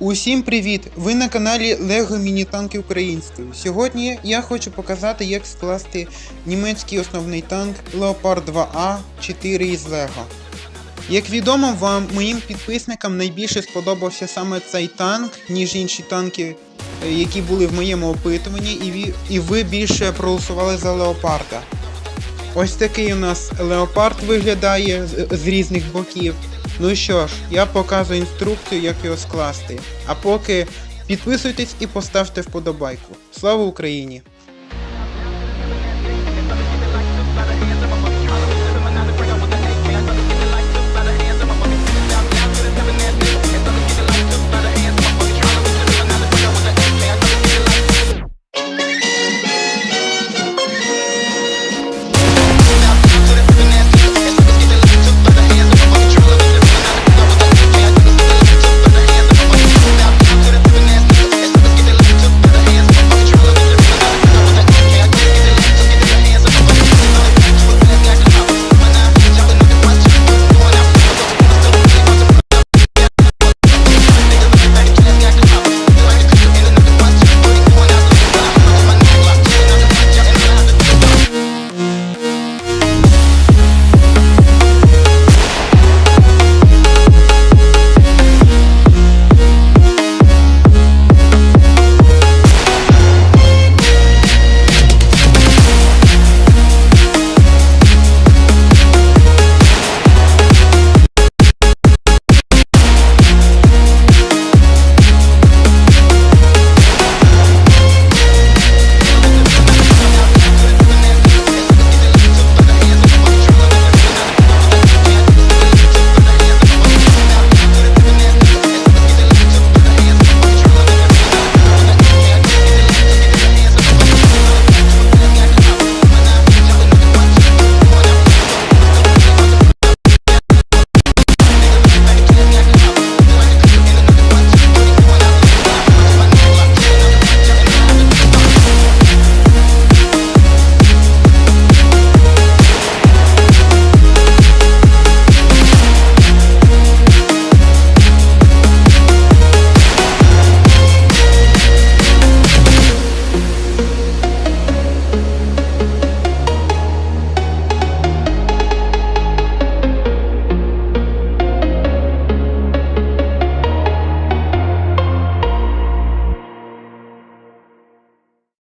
Усім привіт! Ви на каналі Lego Міні-танки українською. Сьогодні я хочу показати, як скласти німецький основний танк Leopard 2A 4 із Lego. Як відомо вам, моїм підписникам найбільше сподобався саме цей танк, ніж інші танки, е, які були в моєму опитуванні, і ви, більше проголосували за Леопарда. Ось такий у нас леопард виглядає з різних боків. Ну що ж, я показую інструкцію, як його скласти. А поки підписуйтесь і поставте вподобайку. Слава Україні!